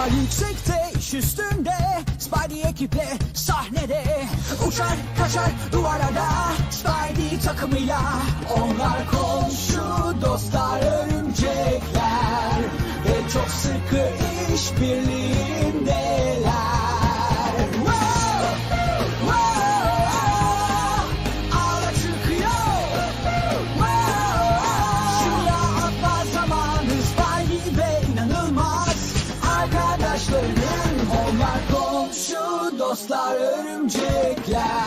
Daha yüksekte iş üstünde Spidey ekiple sahnede. Uçar kaçar duvarlarda Spidey takımıyla. Onlar komşu dostlar örümcekler. Ve çok sıkı işbirliğindeler Arkadaşların onlar komşu dostlar örümcekler